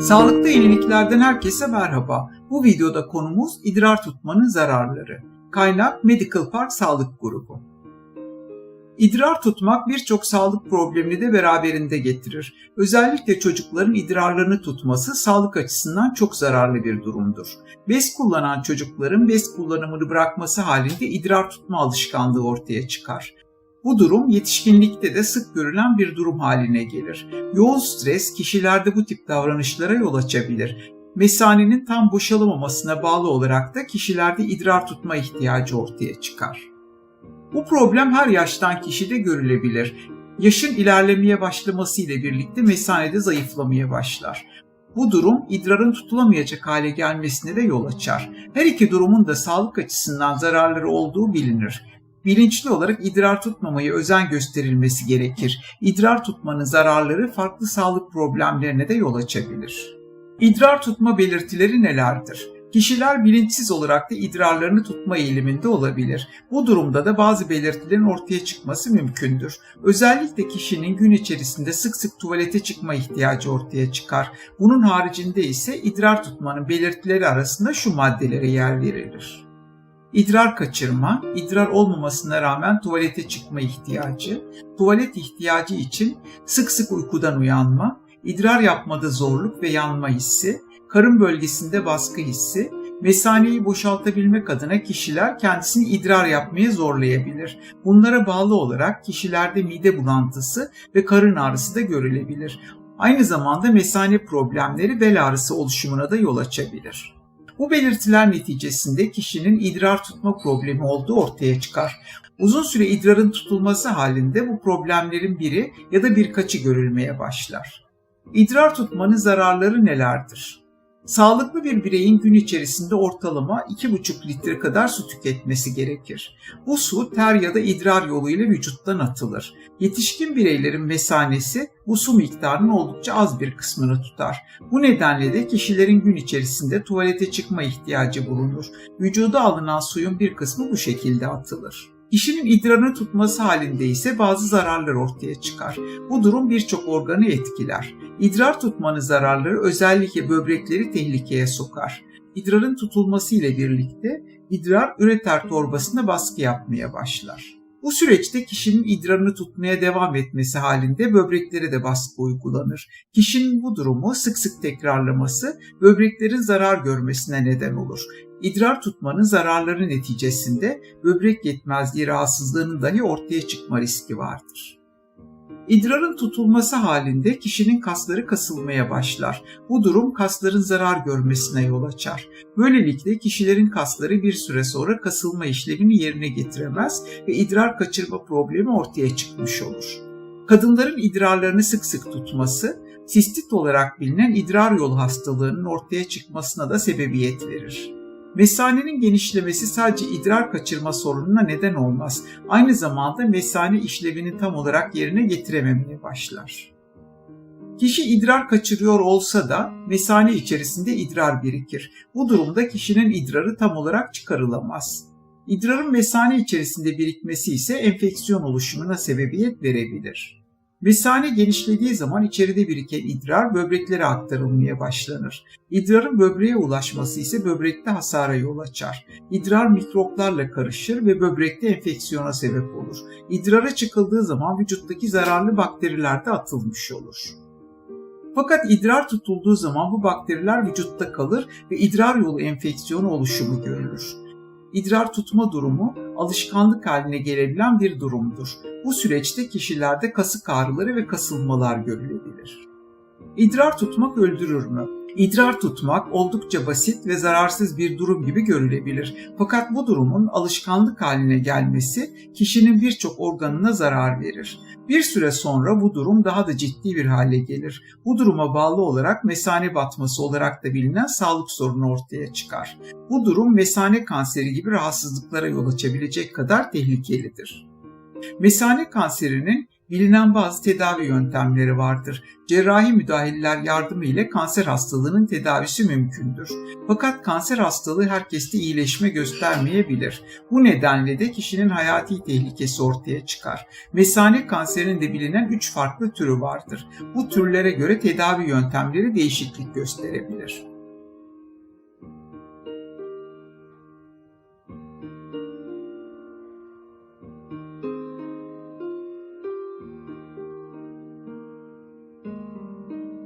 Sağlıklı yeniliklerden herkese merhaba. Bu videoda konumuz idrar tutmanın zararları. Kaynak Medical Park Sağlık Grubu. İdrar tutmak birçok sağlık problemini de beraberinde getirir. Özellikle çocukların idrarlarını tutması sağlık açısından çok zararlı bir durumdur. Bez kullanan çocukların bez kullanımını bırakması halinde idrar tutma alışkanlığı ortaya çıkar. Bu durum yetişkinlikte de sık görülen bir durum haline gelir. Yoğun stres kişilerde bu tip davranışlara yol açabilir. Mesanenin tam boşalamamasına bağlı olarak da kişilerde idrar tutma ihtiyacı ortaya çıkar. Bu problem her yaştan kişide görülebilir. Yaşın ilerlemeye başlaması ile birlikte mesanede zayıflamaya başlar. Bu durum idrarın tutulamayacak hale gelmesine de yol açar. Her iki durumun da sağlık açısından zararları olduğu bilinir bilinçli olarak idrar tutmamaya özen gösterilmesi gerekir. İdrar tutmanın zararları farklı sağlık problemlerine de yol açabilir. İdrar tutma belirtileri nelerdir? Kişiler bilinçsiz olarak da idrarlarını tutma eğiliminde olabilir. Bu durumda da bazı belirtilerin ortaya çıkması mümkündür. Özellikle kişinin gün içerisinde sık sık tuvalete çıkma ihtiyacı ortaya çıkar. Bunun haricinde ise idrar tutmanın belirtileri arasında şu maddelere yer verilir. İdrar kaçırma, idrar olmamasına rağmen tuvalete çıkma ihtiyacı, tuvalet ihtiyacı için sık sık uykudan uyanma, idrar yapmada zorluk ve yanma hissi, karın bölgesinde baskı hissi, mesaneyi boşaltabilmek adına kişiler kendisini idrar yapmaya zorlayabilir. Bunlara bağlı olarak kişilerde mide bulantısı ve karın ağrısı da görülebilir. Aynı zamanda mesane problemleri bel ağrısı oluşumuna da yol açabilir. Bu belirtiler neticesinde kişinin idrar tutma problemi olduğu ortaya çıkar. Uzun süre idrarın tutulması halinde bu problemlerin biri ya da birkaçı görülmeye başlar. İdrar tutmanın zararları nelerdir? Sağlıklı bir bireyin gün içerisinde ortalama 2,5 litre kadar su tüketmesi gerekir. Bu su ter ya da idrar yoluyla vücuttan atılır. Yetişkin bireylerin mesanesi bu su miktarının oldukça az bir kısmını tutar. Bu nedenle de kişilerin gün içerisinde tuvalete çıkma ihtiyacı bulunur. Vücuda alınan suyun bir kısmı bu şekilde atılır. Kişinin idrarını tutması halinde ise bazı zararlar ortaya çıkar. Bu durum birçok organı etkiler. İdrar tutmanın zararları özellikle böbrekleri tehlikeye sokar. İdrarın tutulması ile birlikte idrar üreter torbasına baskı yapmaya başlar. Bu süreçte kişinin idrarını tutmaya devam etmesi halinde böbreklere de baskı uygulanır. Kişinin bu durumu sık sık tekrarlaması böbreklerin zarar görmesine neden olur. İdrar tutmanın zararları neticesinde böbrek yetmezliği rahatsızlığının dahi ortaya çıkma riski vardır. İdrarın tutulması halinde kişinin kasları kasılmaya başlar. Bu durum kasların zarar görmesine yol açar. Böylelikle kişilerin kasları bir süre sonra kasılma işlemini yerine getiremez ve idrar kaçırma problemi ortaya çıkmış olur. Kadınların idrarlarını sık sık tutması, sistit olarak bilinen idrar yolu hastalığının ortaya çıkmasına da sebebiyet verir. Mesanenin genişlemesi sadece idrar kaçırma sorununa neden olmaz. Aynı zamanda mesane işlevini tam olarak yerine getirememeye başlar. Kişi idrar kaçırıyor olsa da mesane içerisinde idrar birikir. Bu durumda kişinin idrarı tam olarak çıkarılamaz. İdrarın mesane içerisinde birikmesi ise enfeksiyon oluşumuna sebebiyet verebilir. Mesane genişlediği zaman içeride biriken idrar böbreklere aktarılmaya başlanır. İdrarın böbreğe ulaşması ise böbrekte hasara yol açar. İdrar mikroplarla karışır ve böbrekte enfeksiyona sebep olur. İdrara çıkıldığı zaman vücuttaki zararlı bakteriler de atılmış olur. Fakat idrar tutulduğu zaman bu bakteriler vücutta kalır ve idrar yolu enfeksiyonu oluşumu görülür. İdrar tutma durumu alışkanlık haline gelebilen bir durumdur. Bu süreçte kişilerde kasık ağrıları ve kasılmalar görülebilir. İdrar tutmak öldürür mü? İdrar tutmak oldukça basit ve zararsız bir durum gibi görülebilir. Fakat bu durumun alışkanlık haline gelmesi kişinin birçok organına zarar verir. Bir süre sonra bu durum daha da ciddi bir hale gelir. Bu duruma bağlı olarak mesane batması olarak da bilinen sağlık sorunu ortaya çıkar. Bu durum mesane kanseri gibi rahatsızlıklara yol açabilecek kadar tehlikelidir. Mesane kanserinin Bilinen bazı tedavi yöntemleri vardır. Cerrahi müdahaleler yardımı ile kanser hastalığının tedavisi mümkündür. Fakat kanser hastalığı herkeste iyileşme göstermeyebilir. Bu nedenle de kişinin hayati tehlikesi ortaya çıkar. Mesane kanserinin de bilinen 3 farklı türü vardır. Bu türlere göre tedavi yöntemleri değişiklik gösterebilir.